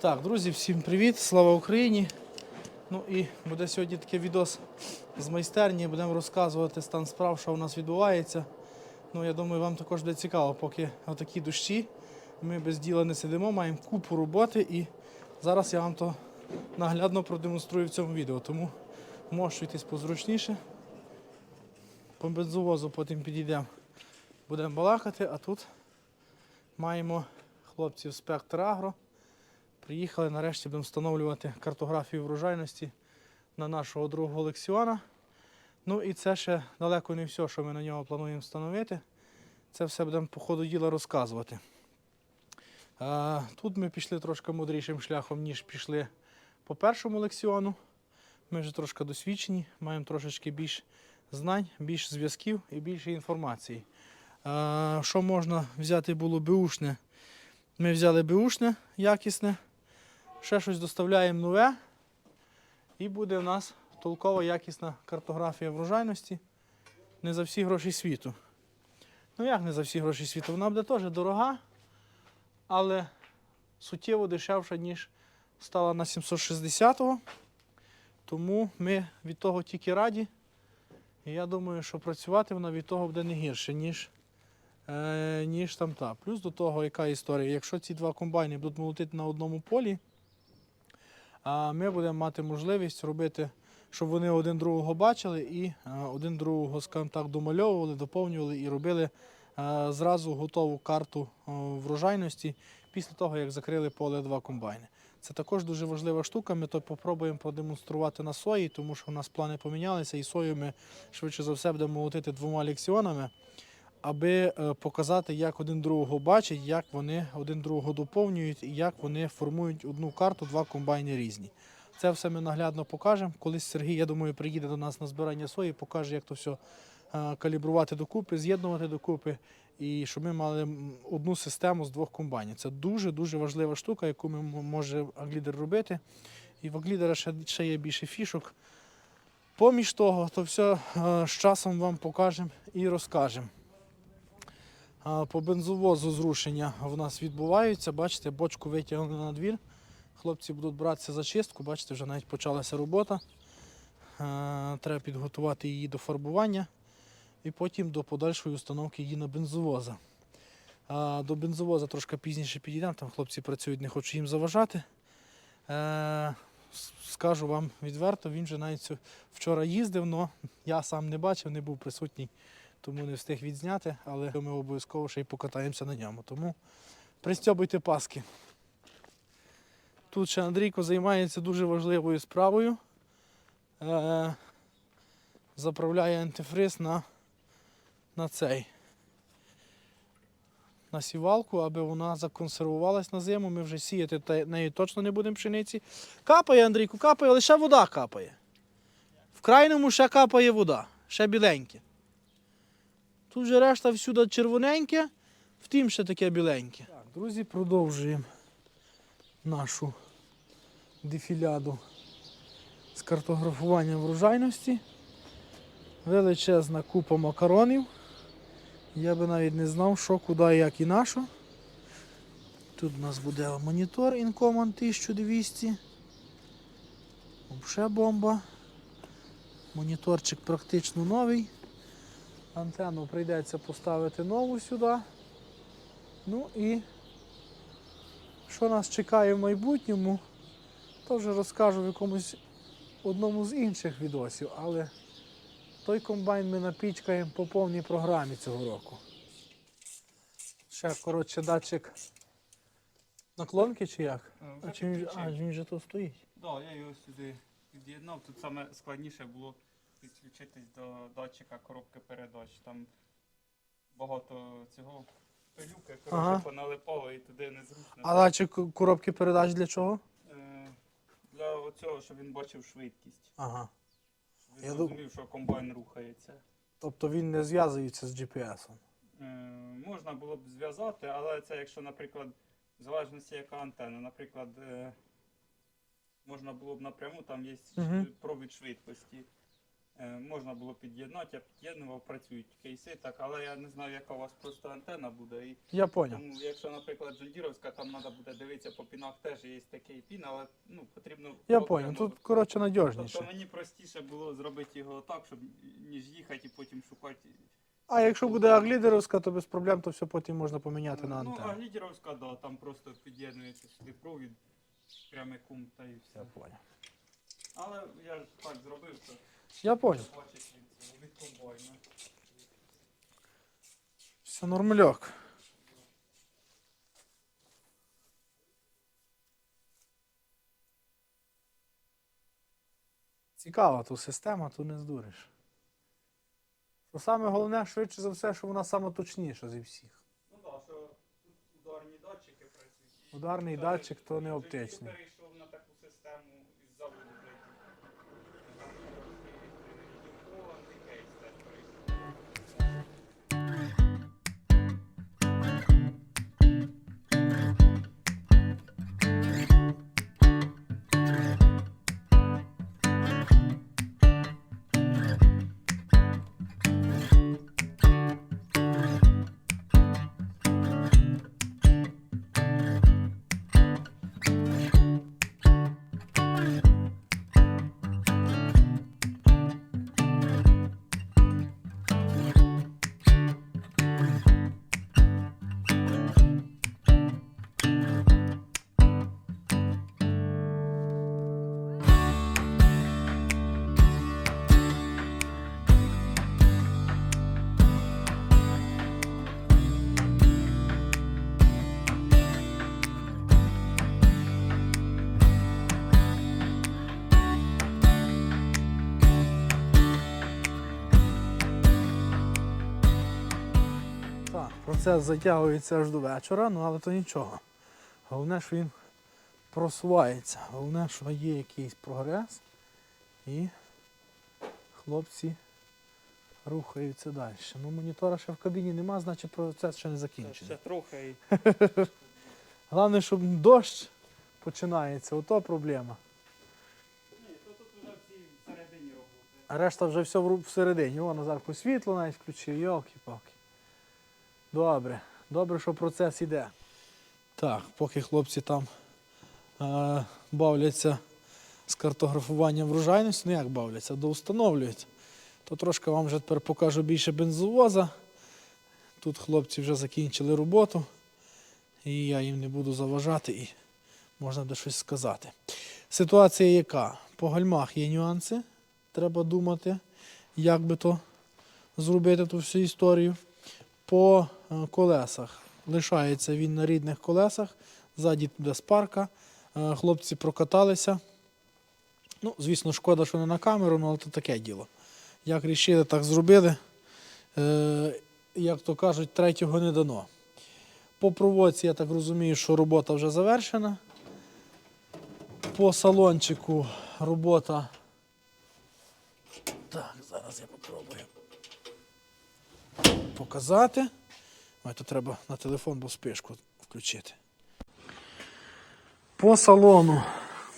Так, друзі, всім привіт, слава Україні. Ну і буде сьогодні такий відос з майстерні. Будемо розказувати стан справ, що у нас відбувається. Ну, я думаю, вам також буде цікаво, поки отакі дощі. Ми без діла не сидимо, маємо купу роботи і зараз я вам то наглядно продемонструю в цьому відео. Тому мощуйтесь позручніше. По бензовозу потім підійдемо, будемо балакати, а тут маємо хлопців Спектр Агро. Приїхали, нарешті будемо встановлювати картографію врожайності на нашого другого лексіона. Ну і це ще далеко не все, що ми на нього плануємо встановити. Це все будемо по ходу діла розказувати. Тут ми пішли трошки мудрішим шляхом, ніж пішли по першому лексіону. Ми вже трошки досвідчені, маємо трошечки більш знань, більш зв'язків і більше інформації. Що можна взяти було беушне? Ми взяли беушне якісне, ще щось доставляємо нове, і буде в нас толкова якісна картографія врожайності. Не за всі гроші світу. Ну як не за всі гроші світу? Вона буде теж дорога, але суттєво дешевша, ніж стала на 760-го. Тому ми від того тільки раді. І я думаю, що працювати вона від того буде не гірше, ніж, е, ніж там та. Плюс до того, яка історія. Якщо ці два комбайни будуть молотити на одному полі, а ми будемо мати можливість робити, щоб вони один другого бачили і один другого, скажімо так, домальовували, доповнювали і робили зразу готову карту врожайності після того, як закрили поле два комбайни. Це також дуже важлива штука. Ми то попробуємо продемонструвати на сої, тому що у нас плани помінялися, і сою ми швидше за все будемо молотити двома лексіонами, аби е, показати, як один другого бачать, як вони один другого доповнюють і як вони формують одну карту, два комбайни різні. Це все ми наглядно покажемо. Колись Сергій, я думаю, приїде до нас на збирання сої, покаже, як то все е, калібрувати докупи, з'єднувати докупи, і щоб ми мали одну систему з двох комбайнів. Це дуже-дуже важлива штука, яку ми може аглідер робити. І в аглідера ще, ще є більше фішок. Поміж того, то все е, з часом вам покажемо і розкажемо. По бензовозу зрушення в нас відбуваються. Бачите, бочку витягнули на двір. Хлопці будуть братися за чистку. Бачите, вже навіть почалася робота. Треба підготувати її до фарбування і потім до подальшої установки її на бензовоза. До бензовоза трошки пізніше підійдемо, там хлопці працюють, не хочу їм заважати. Е, Скажу вам відверто, він вже навіть вчора їздив, але я сам не бачив, не був присутній, тому не встиг відзняти, але ми обов'язково ще й покатаємося на ньому. Тому пристьобуйте паски. Тут ще Андрійко займається дуже важливою справою. Е, заправляє антифриз на, на цей. На сівалку, аби вона законсервувалась на зиму. Ми вже сіяти та- нею точно не будемо пшениці. Капає, Андрійку, капає, лише вода капає. В крайньому ще капає вода, ще біленьке. Тут же решта всюди червоненьке, втім ще таке біленьке. Так, друзі, продовжуємо нашу дефіляду з картографування врожайності. Величезна купа макаронів. Я би навіть не знав, що, куди, як і на що. Тут у нас буде монітор Incommon 1200. Взагалі бомба. Моніторчик практично новий. Антенну прийдеться поставити нову сюди. Ну і що нас чекає в майбутньому, теж розкажу в якомусь одному з інших відосів, але той комбайн ми напічкаємо по повній програмі цього року. Ще, коротше, датчик наклонки чи як? Е, А, чи він, а він же тут стоїть. Да, я його сюди під'єднав. Тут саме складніше було підключитись до датчика коробки передач. Там багато цього пилюки, коротше, Ага. поналипало і туди незручно. А датчик коробки передач для чого? Е, Для оцього, щоб він бачив швидкість. Ага. Щоб Я Він дум- зрозумів, що комбайн рухається. Тобто він не зв'язується з GPS. Е, Можна було б зв'язати, але це якщо, наприклад, в залежності яка антенна, наприклад, е, можна було б напряму, там є Мгм. провід швидкості. Е, можна було під'єднати, я під'єднував, працюють кейси, так, але я не знаю, яка у вас просто антенна буде. І Я поняв. тому, якщо, наприклад, Джондіровська, там треба буде дивитися по пінах теж є такий пін, але ну, потрібно. Я поняв. Тут, коротше, Тобто мені простіше було зробити його так, щоб ніж їхати і потім шукати. А якщо буде аглідеровська, то без проблем, то все потім можна поміняти на Ну, антенну. а да, там просто під'єднується сюди провід, прямий кум та і все. Я поняв. Але я ж так зробив, що Я комбайна. Все нормальок. Цікава тут система, тут не здуриш. Що саме головне, швидше за все, що вона саме точніша зі всіх. Ну так, що тут ударні датчики працюють. Ударний датчик то не оптичний. Процес затягується аж до вечора, ну але то нічого. Головне, що він просувається. Головне, що є якийсь прогрес і хлопці рухаються далі. Ну, монітора ще в кабіні нема, значить процес ще не Ще закінчений. трохи. Головне, щоб дощ починається, ото проблема. Ні, то тут вже всі всередині роботи. А решта вже все всередині. О, Назарко світло навіть включив, йолки-палки. Добре, добре, що процес іде. Так, поки хлопці там е, бавляться з картографуванням врожайності, ну як бавляться, доустановлюють, то трошки вам вже тепер покажу більше бензовоза. Тут хлопці вже закінчили роботу, і я їм не буду заважати, і можна де щось сказати. Ситуація яка? По гальмах є нюанси треба думати, як би то зробити ту всю історію. По колесах. Лишається він на рідних колесах, ззаді туди спарка. Е, Хлопці прокаталися. Ну, звісно, шкода, що не на камеру, ну, але то таке діло. Як рішили, так зробили. Е, Як то кажуть, третього не дано. По проводці, я так розумію, що робота вже завершена. По салончику робота так, зараз я попробую показати. Ой, то треба на телефон, бо спишку включити. По салону.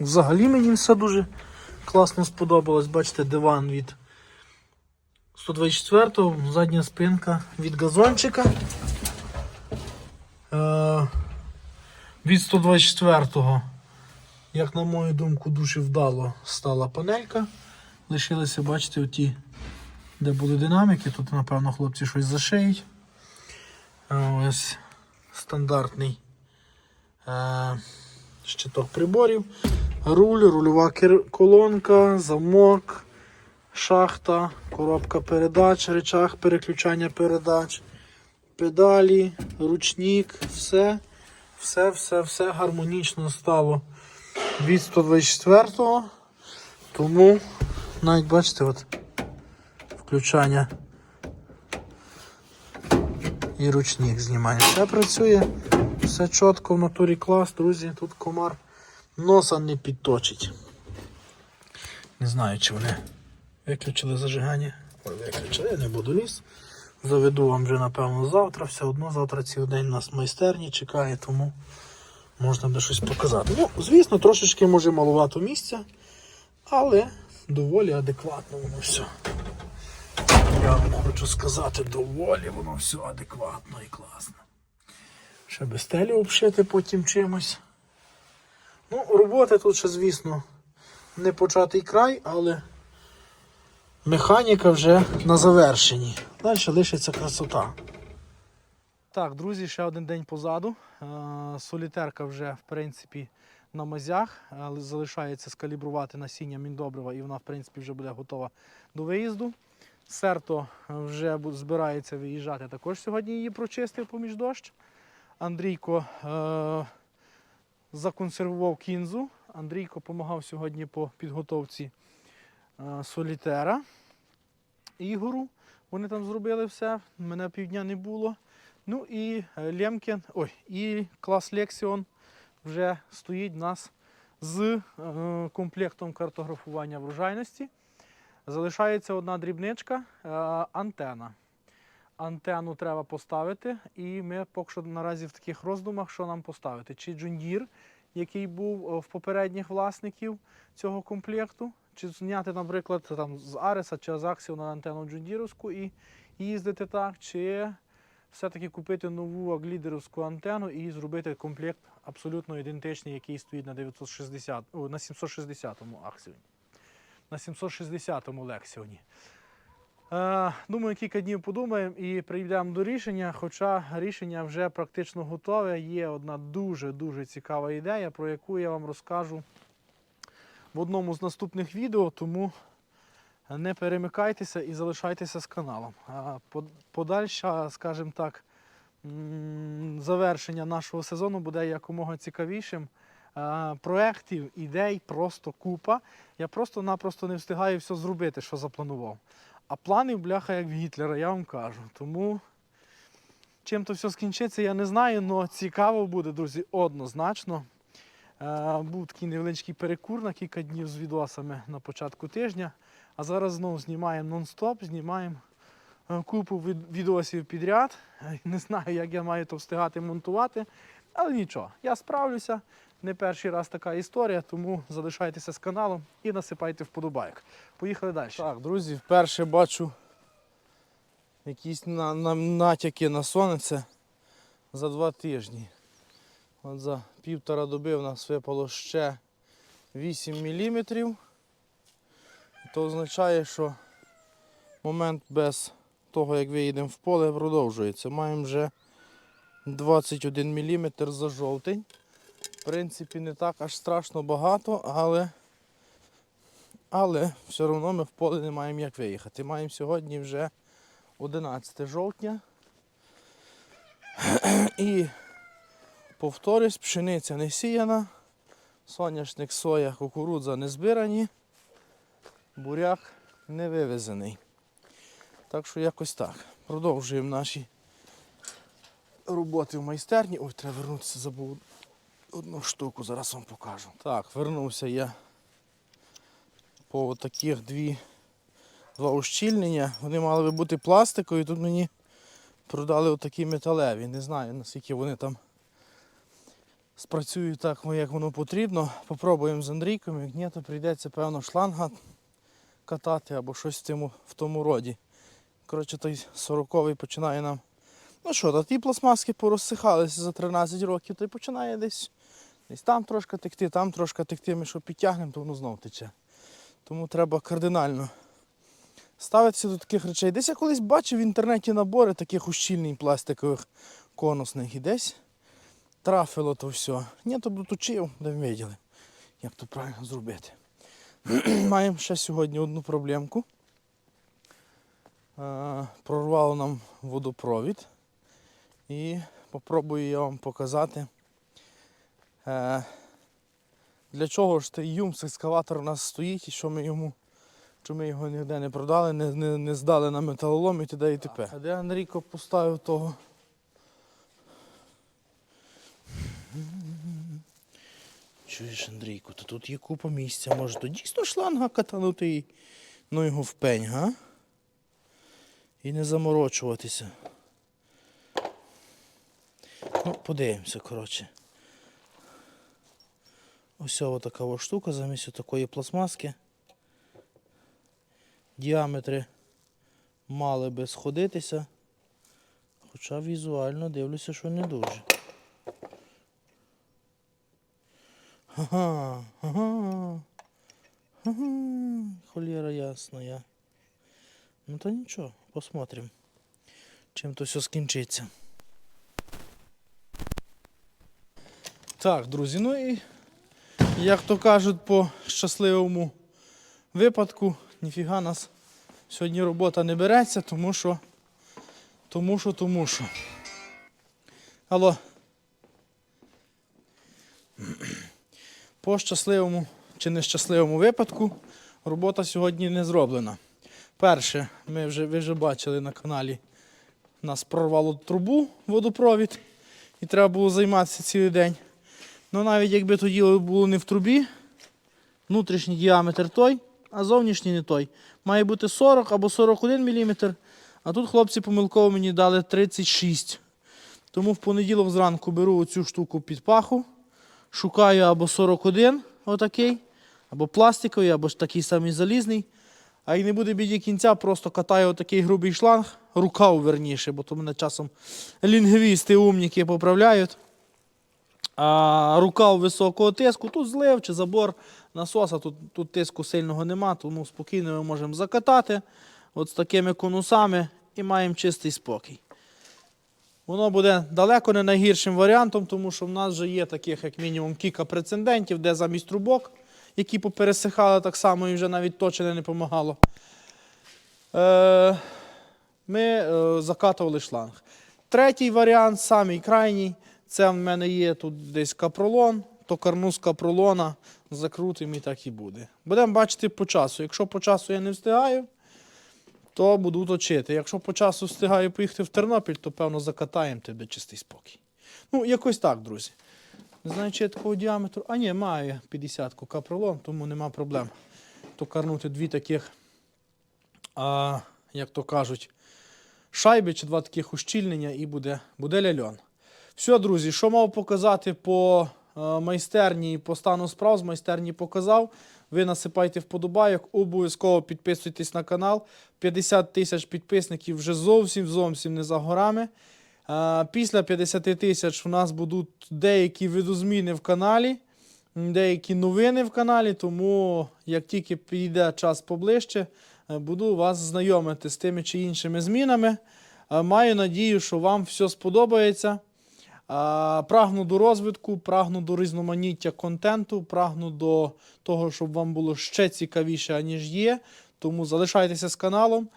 Взагалі мені все дуже класно сподобалось. Бачите, диван від 124-го, задня спинка від газончика. Е, від 124-го, як на мою думку, дуже вдало стала панелька. Лишилися, бачите, оті, де були динаміки. Тут, напевно, хлопці щось зашиють. Ось стандартний е, щиток приборів. Руль, рульова колонка, замок, шахта, коробка передач, речах переключання передач, педалі, ручник, все, все, все, все гармонічно стало від 124-го. Тому навіть бачите, от включання і ручник знімає. Все працює, все чітко в натурі клас, друзі. Тут комар носа не підточить. Не знаю, чи вони виключили зажигання. Виключили, я не буду ліз. Заведу вам вже, напевно, завтра. Все одно завтра цілий день нас майстерні чекає, тому можна буде щось показати. Ну, звісно, трошечки може малувато місця, але доволі адекватно воно все. Я вам хочу сказати, доволі воно все адекватно і класно. Ще без стелі обшити потім чимось. Ну, роботи тут ще, звісно, не початий край, але механіка вже на завершенні. Далі лишиться красота. Так, друзі, ще один день позаду. Е, Солітерка вже, в принципі, на мазях. Але залишається скалібрувати насіння міндобрива, і вона, в принципі, вже буде готова до виїзду. Серто вже збирається виїжджати. Також сьогодні її прочистив поміж дощ. Андрійко е- законсервував кінзу. Андрійко допомагав сьогодні по підготовці е- солітера. Ігору. Вони там зробили все. Мене півдня не було. Ну і е, Лємкін, ой, і клас Лексіон вже стоїть в нас з е, комплектом картографування врожайності. Залишається одна дрібничка е, антена. Антенну треба поставити, і ми поки що наразі в таких роздумах, що нам поставити. Чи джундір, який був е, в попередніх власників цього комплекту, чи зняти, наприклад, там, з Ареса чи з Аксіо на антенну джундіровську і їздити так, чи все-таки купити нову аглідеровську антенну і зробити комплект абсолютно ідентичний, який стоїть на 960, о, на 760-му Аксіоні. На 760-му Лексіоні. Е, думаю, кілька днів подумаємо і прийдемо до рішення. Хоча рішення вже практично готове. Є одна дуже-дуже цікава ідея, про яку я вам розкажу в одному з наступних відео. Тому не перемикайтеся і залишайтеся з каналом. Подальша, скажімо так, завершення нашого сезону буде якомога цікавішим. А, Проєктів, ідей просто купа. Я просто-напросто не встигаю все зробити, що запланував. А планів, бляха, як в Гітлера, я вам кажу. Тому чим то все скінчиться, я не знаю, але цікаво буде, друзі, однозначно. Е, Був такий невеличкий перекур на кілька днів з відосами на початку тижня. А зараз знову знімаємо нон-стоп, знімаємо е, купу відосів підряд. Е, Не знаю, як я маю то встигати монтувати, але нічого, я справлюся. Не перший раз така історія, тому залишайтеся з каналом і насипайте вподобайок. Поїхали далі. Так, друзі, вперше бачу якісь на, на, натяки на сонце за два тижні. От за півтора доби в нас випало ще 8 мм. То означає, що момент без того, як виїдемо в поле, продовжується. Маємо вже 21 мм за жовтень. В принципі, не так аж страшно багато, але, але все одно ми в поле не маємо як виїхати. Маємо сьогодні вже 11 жовтня. І повторюсь, пшениця не сіяна, соняшник, соя, кукурудза не збирані, буряк не вивезений. Так що якось так. Продовжуємо наші роботи в майстерні. Ой, треба вернутися, забув одну штуку, зараз вам покажу. Так, вернувся я по таких дві, два ущільнення. Вони мали би бути пластикові, тут мені продали отакі металеві. Не знаю, наскільки вони там спрацюють так, як воно потрібно. Попробуємо з Андрійком, як ні, то прийдеться, певно, шланга катати або щось в тому, в тому роді. Коротше, той 40-й починає нам. Ну що, та ті пластмаски порозсихалися за 13 років, то й починає десь, десь там трошки текти, там трошки текти. Ми що підтягнемо, то воно знов тече. Тому треба кардинально ставитися до таких речей. Десь я колись бачив в інтернеті набори таких ущільнень пластикових конусних і десь трафило то все. Ні, то б учив, де виділи, як то правильно зробити. Маємо ще сьогодні одну проблемку. Прорвало нам водопровід. І попробую я вам показати, для чого ж той юмс екскаватор у нас стоїть і що ми йому, що ми його ніде не продали, не, не, не здали на металолом і т.д. і т.п. А де Андрійко поставив того? Чуєш, Андрійко, то тут є купа місця. Може то дійсно шланга катанути і ну його в пень, га? І не заморочуватися. Ну, подивимося, коротше. Ось така штука замість такої пластмаски. Діаметри мали би сходитися. Хоча візуально дивлюся, що не дуже. Ага, ага. Ага. Холєра ясна я. Ну то нічого, посмотрим, чим то все скінчиться. Так, друзі, ну і як то кажуть, по щасливому випадку, ніфіга нас сьогодні робота не береться, тому що, тому що, тому що. Алло. По щасливому чи нещасливому випадку робота сьогодні не зроблена. Перше, ми вже, ви вже бачили на каналі, нас прорвало трубу, водопровід, і треба було займатися цілий день. Ну навіть якби то діло було не в трубі, внутрішній діаметр той, а зовнішній не той. Має бути 40 або 41 мм, а тут хлопці помилково мені дали 36 Тому в понеділок зранку беру оцю штуку під паху, шукаю або 41 отакий, або пластиковий, або ж такий самий залізний. А і не буде біді кінця, просто катаю отакий грубий шланг, рукав верніше, бо то мене часом лінгвісти, умніки поправляють. А рукав високого тиску, тут злив чи забор насоса, тут, тут тиску сильного нема, тому спокійно ми можемо закатати от з такими конусами і маємо чистий спокій. Воно буде далеко не найгіршим варіантом, тому що в нас вже є таких, як мінімум, кілька прецедентів, де замість трубок, які попересихали так само і вже навіть точене не допомагало. Е, ми е, закатували шланг. Третій варіант, самий крайній, це в мене є тут десь капролон, то карнуз капролона закрутимо і так і буде. Будемо бачити по часу. Якщо по часу я не встигаю, то буду точити. Якщо по часу встигаю поїхати в Тернопіль, то певно закатаємо тебе чистий спокій. Ну, якось так, друзі. Не знаю, чи я такого діаметру. А ні, маю 50-ку капролон, тому нема проблем. То карнути дві таких, а, як то кажуть, шайби чи два таких ущільнення і буде, буде ляльон. Все, друзі, що мав показати по е, майстерні і по стану справ з майстерні показав. Ви насипайте вподобайок, обов'язково підписуйтесь на канал. 50 тисяч підписників вже зовсім зовсім не за горами. Е, Після 50 тисяч у нас будуть деякі видозміни в каналі, деякі новини в каналі, тому як тільки підійде час поближче, е, буду вас знайомити з тими чи іншими змінами. Маю надію, що вам все сподобається. Прагну до розвитку, прагну до різноманіття контенту, прагну до того, щоб вам було ще цікавіше, аніж є. Тому залишайтеся з каналом,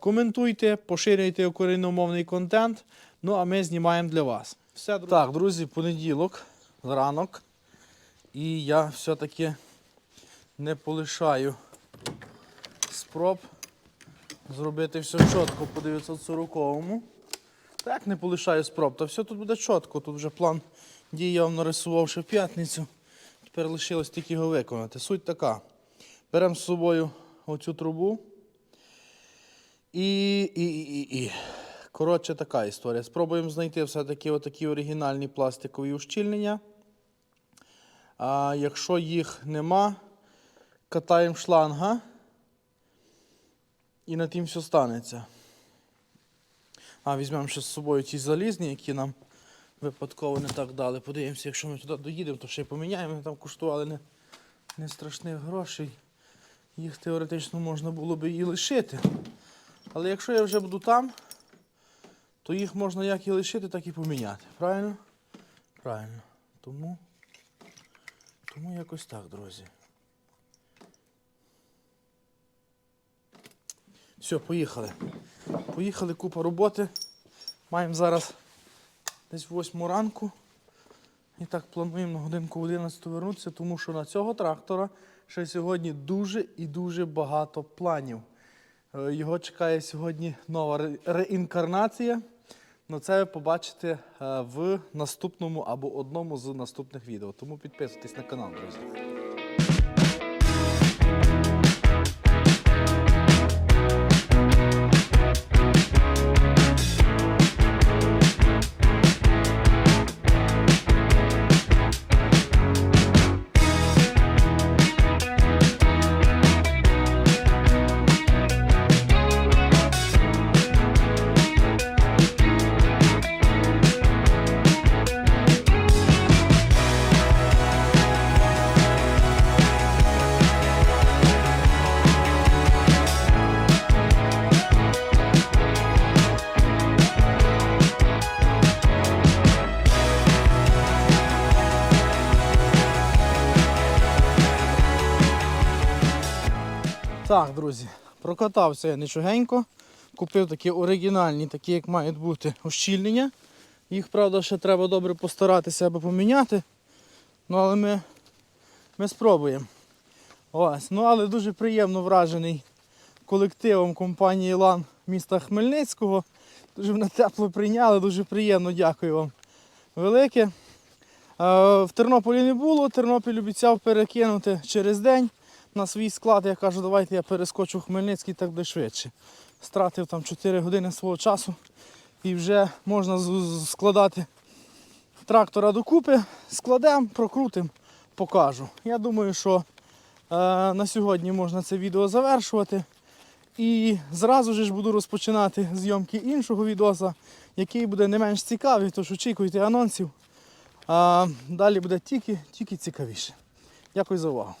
коментуйте, поширюйте україномовний контент. Ну, а ми знімаємо для вас. Все, друзі. Так, друзі, понеділок, ранок. І я все-таки не полишаю спроб зробити все чітко по 940-му. Так, не полишаю спроб. Та все тут буде чітко. Тут вже план дій я вам нарисував ще в п'ятницю. Тепер лишилось тільки його виконати. Суть така. Беремо з собою оцю трубу. І, і, і, і. Коротше, така історія. Спробуємо знайти все-таки отакі оригінальні пластикові ущільнення. А якщо їх нема, катаємо шланга. І на тим все станеться. А, візьмемо ще з собою ті залізні, які нам випадково не так дали. Подивимося, якщо ми туди доїдемо, то ще й поміняємо. Вони там коштували не, не страшних грошей. Їх теоретично можна було би і лишити. Але якщо я вже буду там, то їх можна як і лишити, так і поміняти. Правильно? Правильно. Тому, тому якось так, друзі. Все, поїхали. Поїхали, купа роботи. Маємо зараз десь 8 ранку. І так плануємо на годинку 11 вернутися, тому що на цього трактора ще сьогодні дуже і дуже багато планів. Е, Його чекає сьогодні нова реінкарнація. Ну, це ви побачите е, в наступному або одному з наступних відео. Тому підписуйтесь на канал, друзі. Прокатався я нічогенько. Купив такі оригінальні, такі, як мають бути, ощільнення. Їх, правда, ще треба добре постаратися або поміняти. Ну, але ми, ми спробуємо. Ось. Ну, але дуже приємно вражений колективом компанії Лан міста Хмельницького. Дуже мене тепло прийняли, дуже приємно, дякую вам велике. Е, В Тернополі не було, Тернопіль обіцяв перекинути через день на свій склад. Я кажу, давайте я перескочу в Хмельницький так буде швидше. Стратив там 4 години свого часу і вже можна складати трактора докупи, складемо, прокрутимо, покажу. Я думаю, що е, на сьогодні можна це відео завершувати. І зразу ж буду розпочинати зйомки іншого відоса, який буде не менш цікавий, тож очікуйте анонсів. А далі буде тільки, тільки цікавіше. Дякую за увагу.